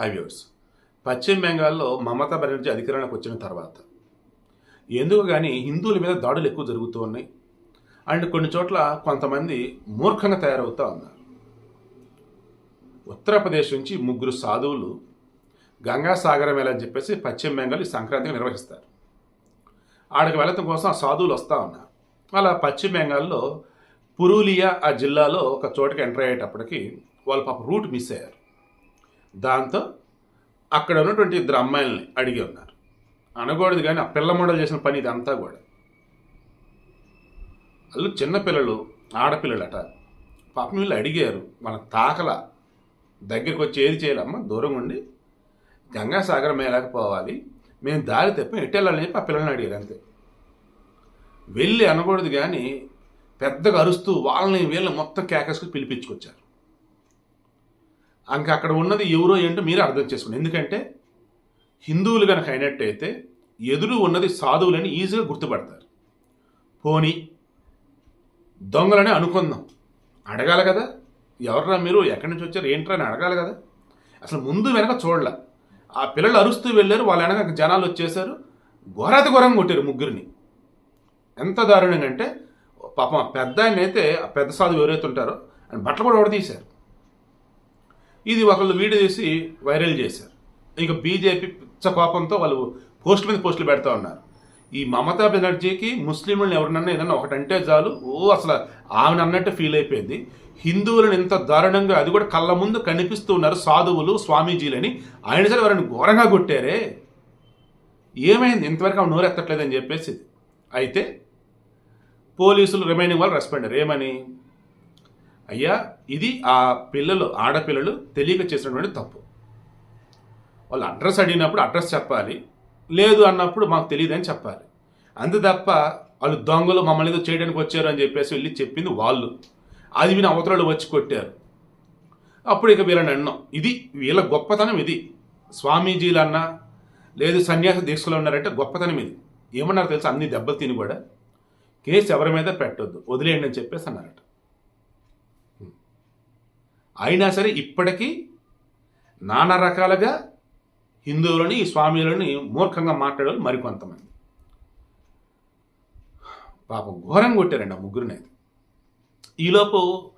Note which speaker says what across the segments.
Speaker 1: హైవ్యూర్స్ పశ్చిమ బెంగాల్లో మమతా బెనర్జీ అధికారానికి వచ్చిన తర్వాత ఎందుకు కానీ హిందువుల మీద దాడులు ఎక్కువ జరుగుతూ ఉన్నాయి. అండ్ కొన్ని చోట్ల కొంతమంది మూర్ఖంగా తయారవుతూ ఉన్నారు. ఉత్తరప్రదేశ్ నుంచి ముగ్గురు సాధువులు గంగాసాగర మేళ అని చెప్పేసి పశ్చిమ బెంగాల్ ఈ సంక్రాంతిగా నిర్వహిస్తారు. ఆడికి వెళ్ళటం కోసం ఆ సాధువులు వస్తూ ఉన్నారు. అలా పశ్చిమ బెంగాల్లో పురూలియా ఆ జిల్లాలో ఒక చోటకి ఎంటర్ అయ్యేటప్పటికి వాళ్ళు పాప రూట్ మిస్ అయ్యారు. దాంతో అక్కడ ఉన్నటువంటి ఇద్దరు అమ్మాయిల్ని అడిగి ఉన్నారు. అనకూడదు కానీ ఆ పిల్ల మోడల్ చేసిన పని ఇదంతా కూడా. వాళ్ళు చిన్నపిల్లలు ఆడపిల్లలట. పాపం వీళ్ళు అడిగారు మన తాకల దగ్గరికి వచ్చి ఏది చేయాలమ్మా దూరం ఉండి గంగాసాగర్ మేళకు పోవాలి. మేము దారి తప్పి ఎట్టెళ్ళాలని చెప్పి ఆ పిల్లల్ని అడిగారు అంతే. వెళ్ళి అనకూడదు కానీ పెద్దగా అరుస్తూ వాళ్ళని వీళ్ళని మొత్తం కేకస్కి పిలిపించుకొచ్చారు. ఇంకా అక్కడ ఉన్నది ఎవరో ఏంటో మీరు అర్థం చేసుకోండి. ఎందుకంటే హిందువులు కనుక అయినట్టయితే ఎదురు ఉన్నది సాధువులని ఈజీగా గుర్తుపడతారు. పోనీ దొంగలని అనుకుందాం. అడగాలి కదా. ఎవర్రా మీరు? ఎక్కడి నుంచి వచ్చారు? ఏంట్రా అని అడగాలి కదా. అసలు ముందు వెనక చూడలే. ఆ పిల్లలు అరుస్తూ వెళ్ళారు. వాళ్ళ వెనక జనాలు వచ్చేసారు ఘోరాతి ఘోరంగా కొట్టారు ముగ్గురిని. ఎంత దారుణంగా అంటే పాపం పెద్ద ఆయన అయితే ఆ పెద్ద సాధువు ఎవరైతే ఉంటారో ఆయన బట్టలు కూడా తీశారు ఇది ఒకళ్ళు వీడియో తీసి వైరల్ చేశారు. ఇంకా బీజేపీ పిచ్చ కోపంతో వాళ్ళు పోస్ట్ మీద పోస్టులు పెడతా ఉన్నారు. ఈ మమతా బెనర్జీకి ముస్లింలను ఎవరినన్నా ఏదన్నా ఒకటంటే చాలు. ఓ అసలు ఆమెను అన్నట్టు ఫీల్ అయిపోయింది. హిందువులను ఇంత దారుణంగా అది కూడా కళ్ళ ముందు కనిపిస్తూ ఉన్నారు సాధువులు స్వామీజీలని. ఆయన సరే వారిని ఘోరంగా కొట్టారే? ఏమైంది? ఇంతవరకు ఆమె నోరు ఎత్తట్లేదని చెప్పేసి. అయితే పోలీసులు రిమైనింగ్ వాళ్ళు రెస్పాండర్ ఏమని? అయ్యా ఇది ఆ పిల్లలు ఆడపిల్లలు తెలియక చేసినటువంటి తప్పు. వాళ్ళు అడ్రస్ అడిగినప్పుడు అడ్రస్ చెప్పాలి లేదు అన్నప్పుడు మాకు తెలియదని చెప్పాలి. అంతే తప్ప వాళ్ళు దొంగలు మమ్మల్ని ఏదో చేయడానికి వచ్చారు అని చెప్పేసి వెళ్ళి చెప్పింది వాళ్ళు. అది విని అవతరాలు వచ్చి కొట్టారు. అప్పుడు ఇక వీళ్ళని అన్నాం ఇది వీళ్ళ గొప్పతనం ఇది. స్వామీజీలు అన్నా లేదు సన్యాస దీక్షలో ఉన్నారంటే గొప్పతనం ఇది. ఏమన్నారు తెలుసు? అన్ని దెబ్బలు తిని కూడా కేసు ఎవరి మీద పెట్టొద్దు వదిలేయండి అని చెప్పేసి అన్నారట. అయినా సరే ఇప్పటికీ నానా రకాలుగా హిందువులని స్వామిలని మూర్ఖంగా మాట్లాడారు మరికొంతమంది. పాపం ఘోరంగా కొట్టారండి ఆ ముగ్గురిని ఈలోపు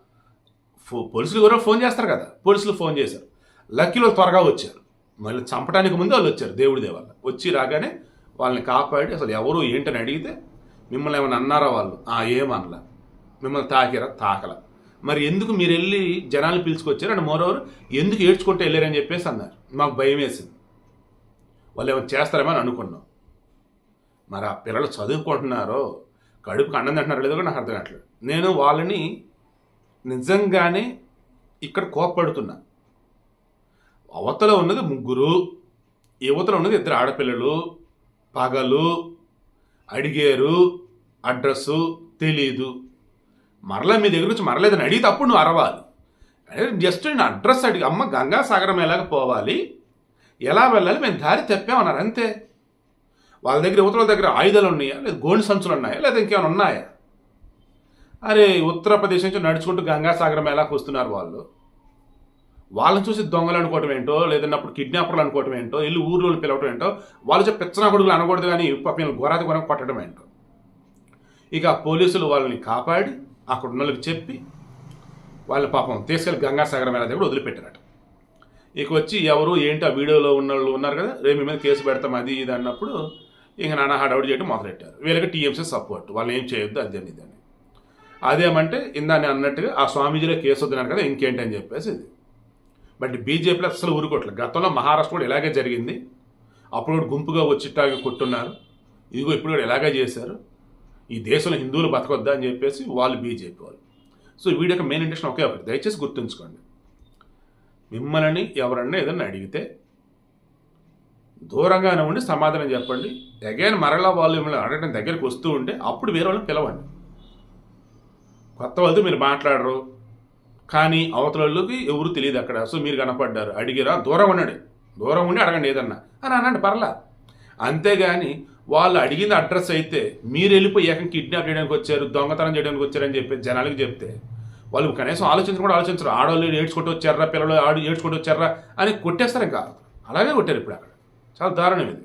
Speaker 1: ఫో పోలీసులు ఎవరో ఫోన్ చేస్తారు కదా పోలీసులు ఫోన్ చేశారు. లక్కీలో త్వరగా వచ్చారు. మళ్ళీ చంపడానికి ముందు వాళ్ళు వచ్చారు దేవుడి దేవాళ్ళ వచ్చి రాగానే వాళ్ళని కాపాడి అసలు ఎవరు ఏంటని అడిగితే మిమ్మల్ని ఏమైనా అన్నారా వాళ్ళు? ఆ ఏమనలా. మిమ్మల్ని తాకిరా తాకలా. మరి ఎందుకు మీరు వెళ్ళి జనాలు పిలుచుకొచ్చారు? అండ్ మోరోవర్ ఎందుకు ఏడ్చుకుంటూ వెళ్ళారని చెప్పేసి అన్నారు. మాకు భయం వేసింది. వాళ్ళు ఏమైనా చేస్తారేమో అని అనుకున్నాం. మరి ఆ పిల్లలు చదువుకుంటున్నారో కడుపుకి అన్నం తింటున్నారో లేదో నాకు అర్థం కావట్లేదు. నేను వాళ్ళని నిజంగానే ఇక్కడ కోప్పడుతున్నా. అవతల ఉన్నది ముగ్గురు యువతలో ఉన్నది ఇద్దరు ఆడపిల్లలు పగలు అడిగారు అడ్రస్సు తెలీదు. మరలా మీ దగ్గర నుంచి మరలేదని అడిగితే అప్పుడు నువ్వు అరవాలి. జస్ట్ నేను అడ్రస్ అడిగి అమ్మ గంగాసాగరం ఎలాగ పోవాలి? ఎలా వెళ్ళాలి? మేము దారి తెప్పామన్నారు అంతే. వాళ్ళ దగ్గర యువతల దగ్గర ఆయుధాలు ఉన్నాయా? లేదా గోల్డ్ సంచులు ఉన్నాయా? లేదా ఇంకేమైనా ఉన్నాయా? అరే ఉత్తరప్రదేశ్ నుంచి నడుచుకుంటూ గంగాసాగరం ఎలాగ వస్తున్నారు వాళ్ళు? వాళ్ళని చూసి దొంగలు అనుకోవటం ఏంటో లేదన్నప్పుడు కిడ్నాపర్లు అనుకోవటం ఏంటో వెళ్ళి ఊర్లో పిలవటం ఏంటో వాళ్ళు చెప్పి పెచ్చనా కొడుకులు అనకూడదు కానీ పాపం గోరాతి కొనకు కొట్టడం ఏంటో. ఇక పోలీసులు వాళ్ళని కాపాడి అక్కడ ఉన్న వాళ్ళకి చెప్పి వాళ్ళ పాపం తీసుకెళ్ళి గంగాసాగరం మేళ దగ్గర వదిలిపెట్టారట. ఇక వచ్చి ఎవరు ఏంటి ఆ వీడియోలో ఉన్న వాళ్ళు ఉన్నారు కదా రేపు మీద కేసు పెడతాం అది ఇది అన్నప్పుడు ఇంక నాన్న హడావుడి చేయడం మొదలెట్టారు. వీళ్ళకి టీఎంసీ సపోర్ట్ వాళ్ళు ఏం చేయొద్దు అది అని అదేమంటే ఇందాన్ని అన్నట్టుగా ఆ స్వామీజీలో కేసు వద్దన్నారు కదా ఇంకేంటి అని చెప్పేసి ఇది. బట్ బీజేపీలో అసలు ఊరుకోవట్లేదు గతంలో మహారాష్ట్ర కూడా ఇలాగే జరిగింది. అప్పుడు కూడా గుంపుగా వచ్చిట్టాగా కొట్టున్నారు. ఇదిగో ఇప్పుడు కూడా ఇలాగే చేశారు. ఈ దేశంలో హిందువులు బతకొద్దా అని చెప్పేసి వాళ్ళు బీజేపీ వాళ్ళు. సో వీడి యొక్క మెయిన్ ఇంటెన్షన్ ఒకే ఒకటి దయచేసి గుర్తుంచుకోండి. మిమ్మల్ని ఎవరన్నా ఏదన్నా అడిగితే దూరంగానే ఉండి సమాధానం చెప్పండి. అగైన్ మరలా వాళ్ళు మిమ్మల్ని అడగడం దగ్గరికి వస్తూ ఉంటే అప్పుడు వేరే వాళ్ళని పిలవండి. కొత్త వాళ్ళతో మీరు మాట్లాడరు. కానీ అవతల వాళ్ళకి ఎవరు తెలియదు అక్కడ. సో మీరు కనపడ్డారు. అడిగిరా? దూరం ఉన్నాడు దూరం ఉండి అడగండి ఏదన్నా. అని అనండి పర్లా. అంతేగాని వాళ్ళు అడిగిన అడ్రస్ అయితే మీరు వెళ్ళిపోయి ఏకం కిడ్నాప్ చేయడానికి వచ్చారు దొంగతనం చేయడానికి వచ్చారని చెప్పి జనాలకి చెప్తే వాళ్ళు కనీసం ఆలోచించడం కూడా ఆలోచించరు. ఆడవాళ్ళు ఏడ్చుకుంటూ వచ్చారా పిల్లలు ఆడు ఏడ్చుకుంటూ వచ్చారా అని కొట్టేస్తారు ఇంకా. అలాగే కొట్టారు ఇప్పుడు అక్కడ. చాలా దారుణం ఇది.